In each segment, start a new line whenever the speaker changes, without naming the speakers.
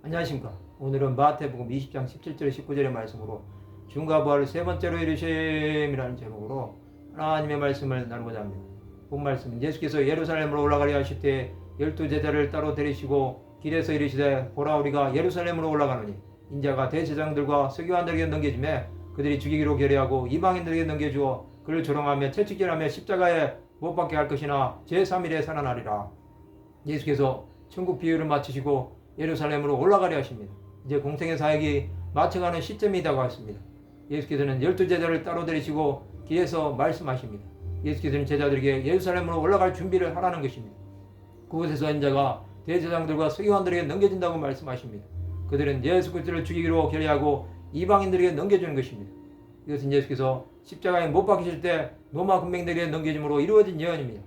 안녕하십니까. 오늘은 마태복음 20장 17절 19절의 말씀으로 중과 부활을 세 번째로 이르심이라는 제목으로 하나님의 말씀을 나누고자 합니다. 본 말씀은 예수께서 예루살렘으로 올라가려 하실 때 열두 제자를 따로 데리시고 길에서 이르시되 보라 우리가 예루살렘으로 올라가노니 인자가 대제장들과 서기관들에게 넘겨주매 그들이 죽이기로 결의하고 이방인들에게 넘겨주어 그를 조롱하며 채찍질하며 십자가에 못 박게 할 것이나 제3일에 살아나리라. 예수께서 천국 비유를 마치시고 예루살렘으로 올라가려 하십니다. 이제 공생의 사역이 마쳐가는 시점이라고 했습니다. 예수께서는 열두 제자를 따로 데리시고 길에서 말씀하십니다. 예수께서는 제자들에게 예루살렘으로 올라갈 준비를 하라는 것입니다. 그곳에서 인자가 대제장들과 서기관들에게 넘겨진다고 말씀하십니다. 그들은 예수 그리스도를 죽이기로 결의하고 이방인들에게 넘겨주는 것입니다. 이것은 예수께서 십자가에 못 박히실 때 로마 군병들에게 넘겨짐으로 이루어진 예언입니다.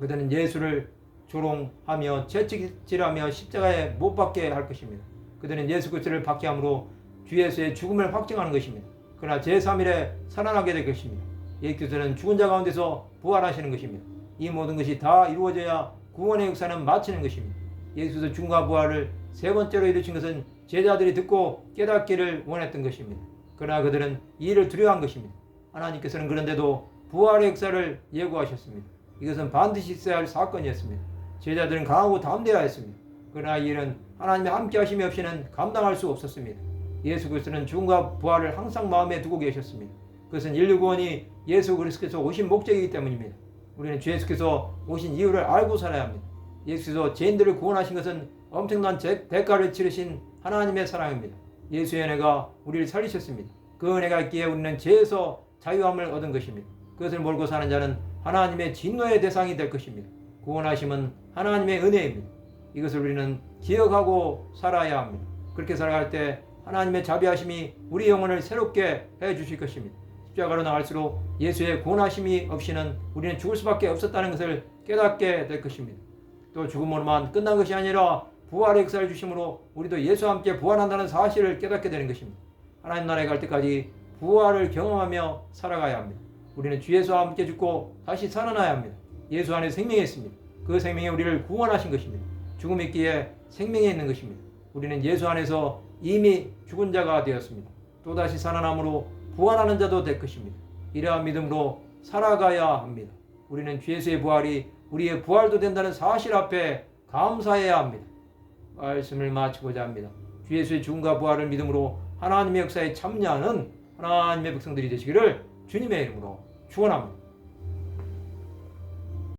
그들은 예수를 조롱하며 채찍질하며 십자가에 못 박게 할 것입니다. 그들은 예수 그리스도를 박게 함으로 주 예수의 죽음을 확증하는 것입니다. 그러나 제3일에 살아나게 될 것입니다. 예수께서는 죽은 자 가운데서 부활하시는 것입니다. 이 모든 것이 다 이루어져야 구원의 역사는 마치는 것입니다. 예수께서 죽음과 부활을 세 번째로 이루신 것은 제자들이 듣고 깨닫기를 원했던 것입니다. 그러나 그들은 이 일을 두려워한 것입니다. 하나님께서는 그런데도 부활의 역사를 예고하셨습니다. 이것은 반드시 있어야 할 사건이었습니다. 제자들은 강하고 담대하였습니다. 그러나 이 일은 하나님의 함께 하심이 없이는 감당할 수 없었습니다. 예수 그리스도는 죽음과 부활을 항상 마음에 두고 계셨습니다. 그것은 인류 구원이 예수 그리스도께서 오신 목적이기 때문입니다. 우리는 주 예수께서 오신 이유를 알고 살아야 합니다. 예수께서 죄인들을 구원하신 것은 엄청난 제- 대가를 치르신 하나님의 사랑입니다. 예수의 은혜가 우리를 살리셨습니다. 그 은혜가 있기에 우리는 죄에서 자유함을 얻은 것입니다. 그것을 몰고 사는 자는 하나님의 진노의 대상이 될 것입니다. 구원하심은 하나님의 은혜입니다. 이것을 우리는 기억하고 살아야 합니다. 그렇게 살아갈 때 하나님의 자비하심이 우리 영혼을 새롭게 해 주실 것입니다. 십자가로 나갈수록 예수의 구원하심이 없이는 우리는 죽을 수밖에 없었다는 것을 깨닫게 될 것입니다. 또 죽음으로만 끝난 것이 아니라 부활의 역사를 주심으로 우리도 예수와 함께 부활한다는 사실을 깨닫게 되는 것입니다. 하나님 나라에 갈 때까지 부활을 경험하며 살아가야 합니다. 우리는 주 예수와 함께 죽고 다시 살아나야 합니다. 예수 안에 생명이 있습니다. 그 생명이 우리를 구원하신 것입니다. 죽음이 있기에 생명이 있는 것입니다. 우리는 예수 안에서 이미 죽은 자가 되었습니다. 또다시 살아남으로 부활하는 자도 될 것입니다. 이러한 믿음으로 살아가야 합니다. 우리는 주 예수의 부활이 우리의 부활도 된다는 사실 앞에 감사해야 합니다. 말씀을 마치고자 합니다. 주 예수의 죽음과 부활을 믿음으로 하나님의 역사에 참여하는 하나님의 백성들이 되시기를 주님의 이름으로 축원합니다.